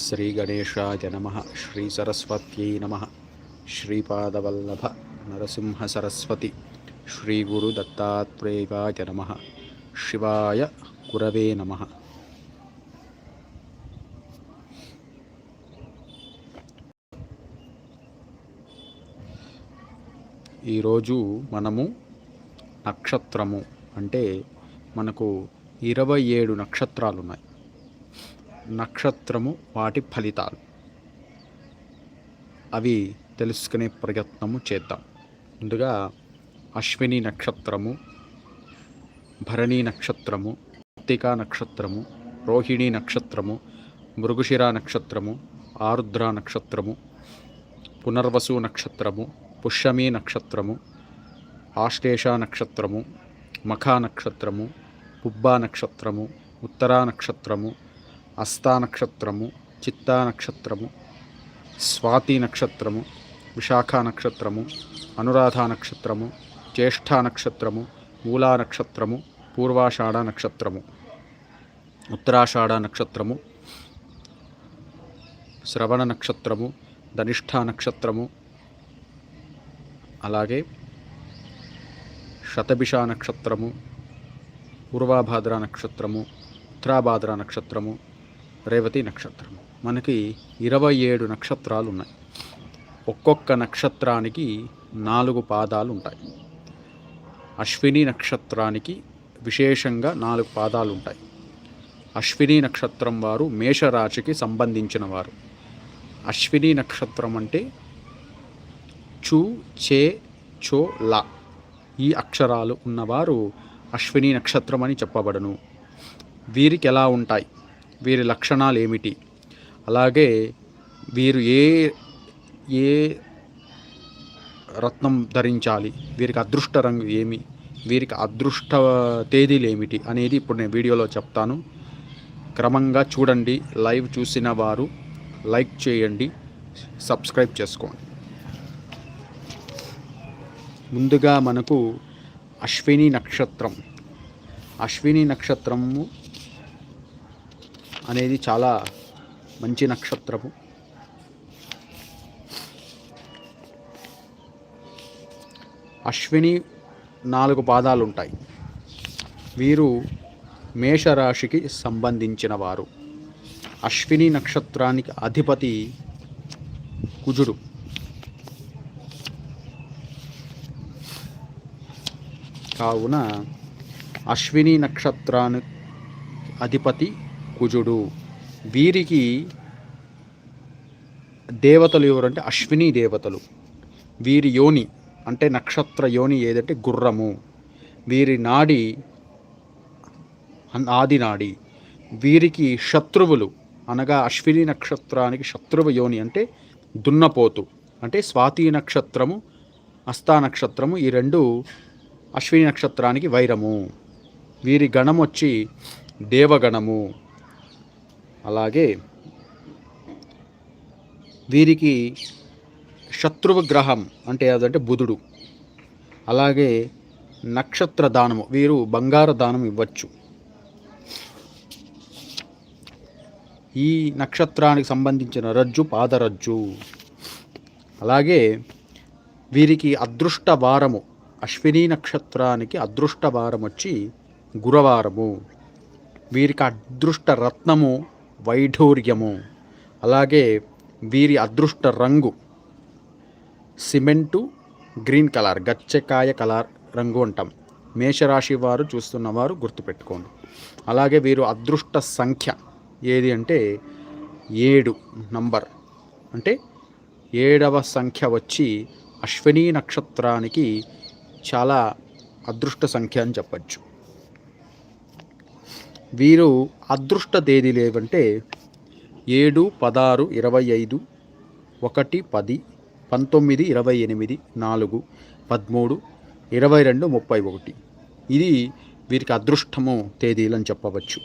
శ్రీ గణేశాయ నమ. శ్రీ సరస్వత్యై నమ. శ్రీపాదవల్లభ నరసింహ సరస్వతి శ్రీ గురు దత్తాత్రేయాయ నమ. శివాయ గురవే నమ. ఈరోజు మనము నక్షత్రము అంటే మనకు ఇరవై ఏడు నక్షత్రాలు ఉన్నాయి నక్షత్రము వాటి ఫలితాలు. అవి తెలుసుకునే ప్రయత్నము చేద్దాం. ముందుగా అశ్విని నక్షత్రము భరణి నక్షత్రము కార్తీకా నక్షత్రము రోహిణి నక్షత్రము మృగుశిర నక్షత్రము ఆరుద్ర నక్షత్రము పునర్వసు నక్షత్రము పుష్యమి నక్షత్రము ఆశ్లేష నక్షత్రము మఖా నక్షత్రము పుబ్బా నక్షత్రము ఉత్తరా నక్షత్రము అస్తా నక్షత్రము చిత్తా నక్షత్రము స్వాతి నక్షత్రము విశాఖ నక్షత్రము అనురాధ నక్షత్రము జ్యేష్ఠ నక్షత్రము మూలా నక్షత్రము పూర్వాషాఢ నక్షత్రము ఉత్తరాషాఢ నక్షత్రము శ్రవణ నక్షత్రము ధనిష్ఠ నక్షత్రము అలాగే శతభిష నక్షత్రము పూర్వాభాద్ర నక్షత్రము ఉత్తరాభాద్ర నక్షత్రము రేవతి నక్షత్రం. మనకి ఇరవై ఏడు నక్షత్రాలు ఉన్నాయి ఒక్కొక్క నక్షత్రానికి నాలుగు పాదాలు ఉంటాయి అశ్విని నక్షత్రానికి విశేషంగా నాలుగు పాదాలు ఉంటాయి అశ్విని నక్షత్రం వారు మేషరాశికి సంబంధించిన వారు. అశ్విని నక్షత్రం అంటే చు చే చో లా. ఈ అక్షరాలు ఉన్నవారు అశ్విని నక్షత్రం అని చెప్పబడను. వీరికి ఎలా ఉంటాయి? వీరి లక్షణాలు ఏమిటి అలాగే వీరు ఏ ఏ రత్నం ధరించాలి? వీరికి అదృష్ట రంగు ఏమి? వీరికి అదృష్ట తేదీలు ఏమిటి అనేది ఇప్పుడు నేను వీడియోలో చెప్తాను. క్రమంగా చూడండి. లైవ్ చూసిన వారు లైక్ చేయండి. సబ్స్క్రైబ్ చేసుకోండి. ముందుగా మనకు అశ్విని నక్షత్రం. అశ్విని నక్షత్రము అనేది చాలా మంచి నక్షత్రము. అశ్విని నాలుగు పాదాలు ఉంటాయి వీరు మేషరాశికి సంబంధించిన వారు. అశ్విని నక్షత్రానికి అధిపతి కుజుడు. కావున అశ్విని నక్షత్రానికి అధిపతి కుజుడు. వీరికి దేవతలు ఎవరంటే అశ్విని దేవతలు. వీరి యోని అంటే నక్షత్ర యోని ఏదంటే గుర్రము. వీరి నాడి ఆదినాడి ఆది నాడి. వీరికి శత్రువులు అనగా అశ్విని నక్షత్రానికి శత్రువు యోని అంటే దున్నపోతు. అంటే స్వాతి నక్షత్రము హస్తా నక్షత్రము ఈ రెండు అశ్విని నక్షత్రానికి వైరము. వీరి గణం వచ్చి దేవగణము. అలాగే వీరికి శత్రువు గ్రహం అంటే అదంటే బుధుడు. అలాగే నక్షత్ర దానము వీరు బంగారు దానం ఇవ్వచ్చు. ఈ నక్షత్రానికి సంబంధించిన రజ్జు పాదరజ్జు. అలాగే వీరికి అదృష్ట వారము అశ్విని నక్షత్రానికి అదృష్ట వారం వచ్చి గురవారము. వీరికి అదృష్ట రత్నము వైఢూర్యము. అలాగే వీరి అదృష్ట రంగు సిమెంటు గ్రీన్ కలర్ గచ్చకాయ కలర్ రంగు అంటాం. మేషరాశి వారు చూస్తున్నవారు గుర్తుపెట్టుకోండి. అలాగే వీరు అదృష్ట సంఖ్య ఏది అంటే ఏడు నంబర్. అంటే ఏడవ సంఖ్య వచ్చి అశ్విని నక్షత్రానికి చాలా అదృష్ట సంఖ్య అని చెప్పచ్చు. వీరు అదృష్ట తేదీలు ఏవంటే ఏడు పదహారు ఇరవై ఐదు ఒకటి పది పంతొమ్మిది ఇరవై ఎనిమిది నాలుగు పదమూడు ఇరవై రెండు ముప్పై ఒకటి. ఇది వీరికి అదృష్టము తేదీలు అని చెప్పవచ్చు.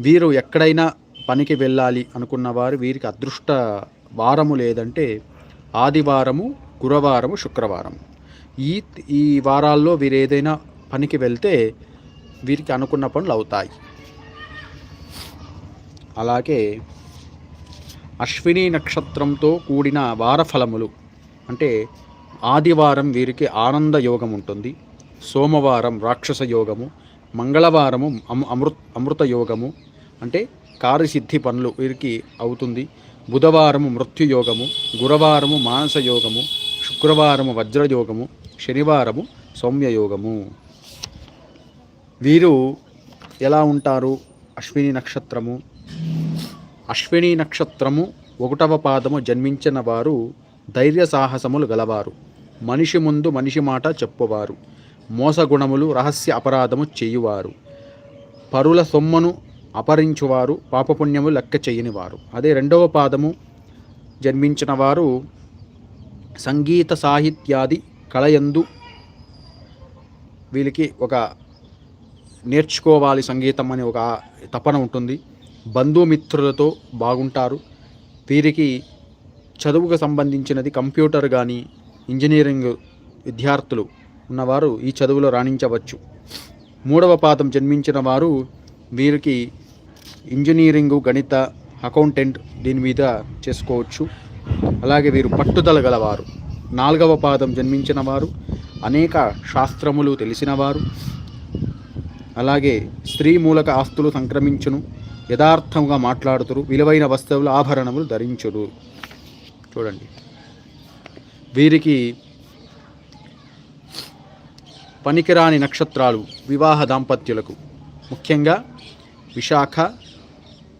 వీరు ఎక్కడైనా పనికి వెళ్ళాలి అనుకున్న వారు వీరికి అదృష్ట వారము లేదంటే ఆదివారము గురువారము శుక్రవారం ఈ ఈ వారాల్లో వీరు ఏదైనా పనికి వెళ్తే వీరికి అనుకున్న పనులు అవుతాయి. అలాగే అశ్విని నక్షత్రంతో కూడిన వారఫలములు అంటే ఆదివారం వీరికి ఆనంద యోగం ఉంటుంది. సోమవారం రాక్షస యోగము మంగళవారము అమ అమృత అమృత యోగము అంటే కార్యసిద్ధి పనులు వీరికి అవుతుంది. బుధవారము మృత్యుయోగము గురువారము మానస యోగము శుక్రవారము వజ్రయోగము శనివారము సౌమ్యయోగము వీరు ఎలా ఉంటారు? అశ్విని నక్షత్రము అశ్విని నక్షత్రము ఒకటవ పాదము జన్మించిన వారు ధైర్య సాహసములు గలవారు. మనిషి ముందు మనిషి మాట చెప్పువారు. మోసగుణములు రహస్య అపరాధము చేయువారు. పరుల సొమ్మను అపరించువారు పాపపుణ్యము లెక్క చేయనివారు. అదే రెండవ పాదము జన్మించిన వారు సంగీత సాహిత్యాది కళయందు వీళ్ళకి ఒక నేర్చుకోవాలి సంగీతం అనే ఒక తపన ఉంటుంది. బంధుమిత్రులతో బాగుంటారు. వీరికి చదువుకు సంబంధించినది కంప్యూటర్ కానీ ఇంజనీరింగ్ విద్యార్థులు ఉన్నవారు ఈ చదువులో రాణించవచ్చు. మూడవ పాదం జన్మించిన వారు వీరికి ఇంజనీరింగు గణిత అకౌంటెంట్ దీని మీద చేసుకోవచ్చు. అలాగే వీరు పట్టుదల గలవారు. నాలుగవ పాదం జన్మించిన వారు అనేక శాస్త్రములు తెలిసినవారు అలాగే స్త్రీ మూలక ఆస్తులు సంక్రమించును. యథార్థంగా మాట్లాడుతురు. విలువైన వస్తువులు ఆభరణములు ధరించురు. చూడండి. వీరికి పనికిరాని నక్షత్రాలు వివాహ దాంపత్యులకు. ముఖ్యంగా విశాఖ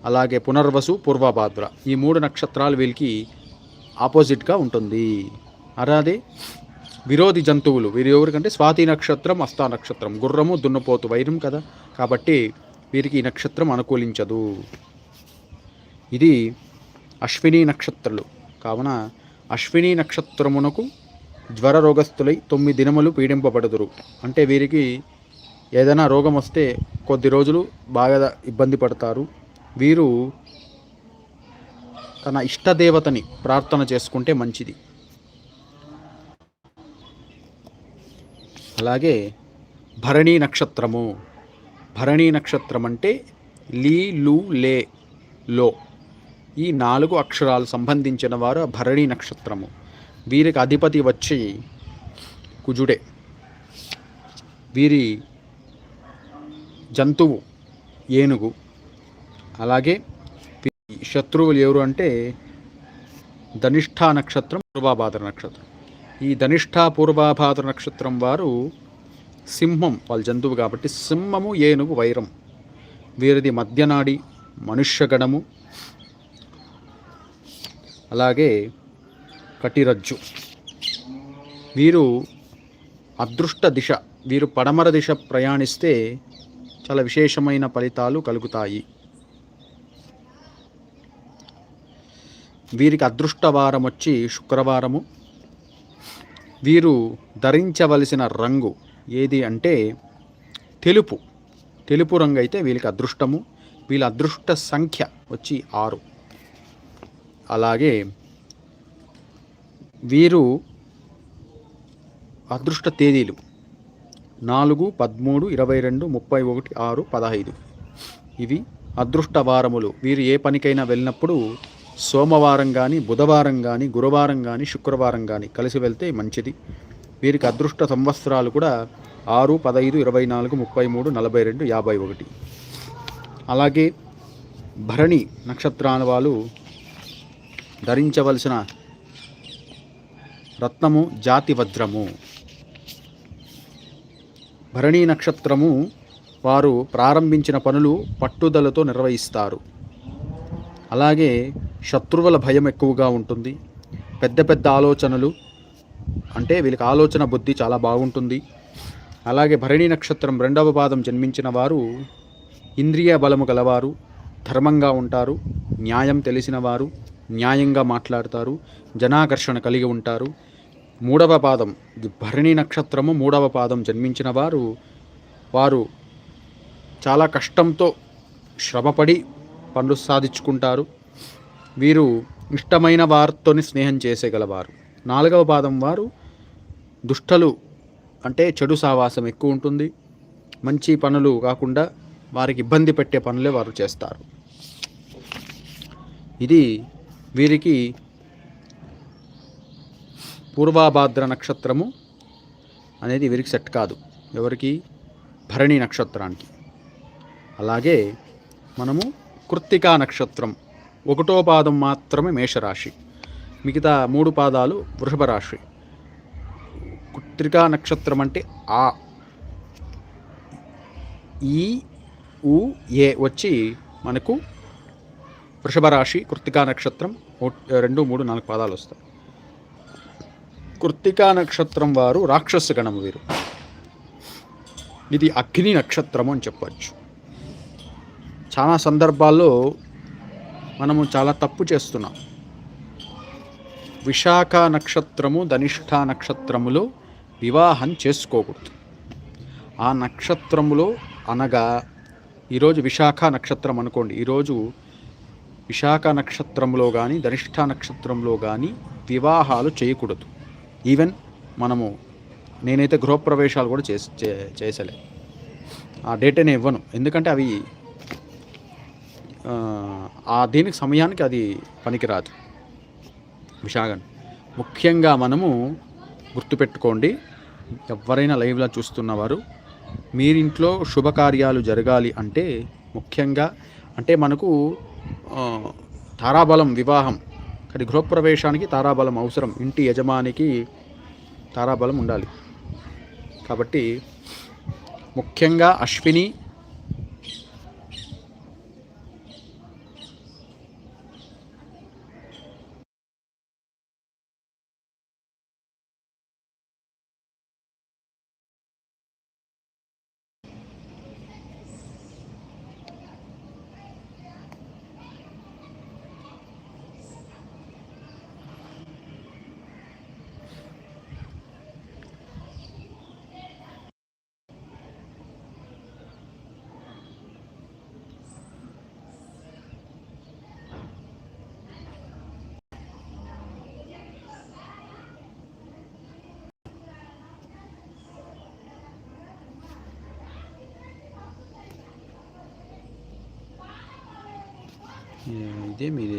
అలాగే పునర్వసు పూర్వభాద్ర. ఈ మూడు నక్షత్రాలు వీరికి ఆపోజిట్గా ఉంటుంది. అలాగే విరోధి జంతువులు. వీరి ఎవరికంటే స్వాతి నక్షత్రం అస్తా నక్షత్రం. గుర్రము దున్నపోతు వైరం కదా. కాబట్టి వీరికి ఈ నక్షత్రం అనుకూలించదు. ఇది అశ్విని నక్షత్రాలు. కావున అశ్విని నక్షత్రమునకు జ్వర రోగస్తులై తొమ్మిది దినములు పీడింపబడుదురు. అంటే వీరికి ఏదైనా రోగం వస్తే కొద్ది రోజులు బాగా ఇబ్బంది పడతారు. వీరు తన ఇష్టదేవతని ప్రార్థన చేసుకుంటే మంచిది. అలాగే భరణీ నక్షత్రము. భరణి నక్షత్రం అంటే లీ లు లే లో. ఈ నాలుగు అక్షరాలు సంబంధించిన వారు భరణి నక్షత్రము. వీరికి అధిపతి వచ్చి కుజుడే. వీరి జంతువు ఏనుగు. అలాగే శత్రువులు ఎవరు అంటే ధనిష్ఠా నక్షత్రం పూర్వాభాద్ర నక్షత్రం. ఈ ధనిష్ఠా పూర్వాభాద్ర నక్షత్రం వారు సింహం వాళ్ళ జంతువు కాబట్టి సింహము ఏనుగు వైరం. వీరిది మధ్యనాడి మనుష్యగణము. అలాగే కటిరజ్జు. వీరు అదృష్ట దిశ వీరు పడమర దిశ ప్రయాణిస్తే చాలా విశేషమైన ఫలితాలు కలుగుతాయి. వీరికి అదృష్టవారం వచ్చి శుక్రవారము. వీరు ధరించవలసిన రంగు ఏది అంటే తెలుపు. తెలుపు రంగు అయితే వీళ్ళకి అదృష్టము. వీళ్ళ అదృష్ట సంఖ్య వచ్చి ఆరు. అలాగే వీరు అదృష్ట తేదీలు నాలుగు పదమూడు ఇరవై రెండు ముప్పై ఒకటి ఆరు పదహైదు. ఇవి అదృష్ట వారములు. వీరు ఏ పనికైనా వెళ్ళినప్పుడు సోమవారం కానీ బుధవారం కానీ గురువారం కానీ శుక్రవారం కానీ కలిసి వెళ్తే మంచిది. వీరికి అదృష్ట సంవత్సరాలు కూడా ఆరు పదహైదు ఇరవై నాలుగు ముప్పై మూడు నలభై రెండు యాభై ఒకటి. అలాగే భరణి నక్షత్రాల వాళ్ళు ధరించవలసిన రత్నము జాతి వజ్రము భరణీ నక్షత్రము వారు ప్రారంభించిన పనులు పట్టుదలతో నిర్వహిస్తారు. అలాగే శత్రువుల భయం ఎక్కువగా ఉంటుంది. పెద్ద పెద్ద ఆలోచనలు అంటే వీళ్ళకి ఆలోచన బుద్ధి చాలా బాగుంటుంది. అలాగే భరణి నక్షత్రం రెండవ పాదం జన్మించిన వారు ఇంద్రియ బలము గలవారు ధర్మంగా ఉంటారు న్యాయం తెలిసిన వారు న్యాయంగా మాట్లాడతారు జనాకర్షణ కలిగి ఉంటారు. మూడవ పాదం భరణి నక్షత్రము మూడవ పాదం జన్మించిన వారు వారు చాలా కష్టంతో శ్రమపడి పనులు సాధించుకుంటారు. వీరు ఇష్టమైన వారితోని స్నేహం చేసేగలవారు. నాలుగవ పాదం వారు దుష్టలు అంటే చెడు సావాసం ఎక్కువ ఉంటుంది. మంచి పనులు కాకుండా వారికి ఇబ్బంది పెట్టే పనులే వారు చేస్తారు. ఇది వీరికి పూర్వాభాద్ర నక్షత్రము అనేది వీరికి సెట్ కాదు. ఎవరికి? భరణి నక్షత్రానికి. అలాగే మనము కృత్తికా నక్షత్రం ఒకటో పాదం మాత్రమే మేషరాశి. మిగతా మూడు పాదాలు వృషభ రాశి. కుత్రికా నక్షత్రం అంటే ఆ. ఈ ఉ ఏ వచ్చి మనకు వృషభ రాశి కృత్తికా నక్షత్రం రెండు మూడు నాలుగు పాదాలు వస్తాయి. కృత్తికా నక్షత్రం వారు రాక్షస గణము వీరు. ఇది అగ్ని నక్షత్రము అని చెప్పచ్చు. చాలా సందర్భాల్లో మనము చాలా తప్పు చేస్తున్నాం. విశాఖ నక్షత్రము ధనిష్ట నక్షత్రములో వివాహం చేసుకోకూడదు. ఆ నక్షత్రములో అనగా ఈరోజు విశాఖ నక్షత్రం అనుకోండి. ఈరోజు విశాఖ నక్షత్రంలో కానీ ధనిష్ట నక్షత్రంలో కానీ వివాహాలు చేయకూడదు. ఈవెన్ మనము నేనైతే గృహప్రవేశాలు కూడా చేసి చే- చేసలే. ఆ డేటనే ఇవ్వను. ఎందుకంటే అవి ఆ, ఆ దీనికి సమయానికి అది పనికిరాదు. విషాగన్ ముఖ్యంగా మనము గుర్తుపెట్టుకోండి ఎవరైనా లైవ్లో చూస్తున్నవారు మీరింట్లో శుభకార్యాలు జరగాలి అంటే ముఖ్యంగా అంటే మనకు తారాబలం వివాహం కానీ గృహప్రవేశానికి తారాబలం అవసరం ఇంటి యజమానికి తారాబలం ఉండాలి. కాబట్టి ముఖ్యంగా అశ్విని ఇదే మీది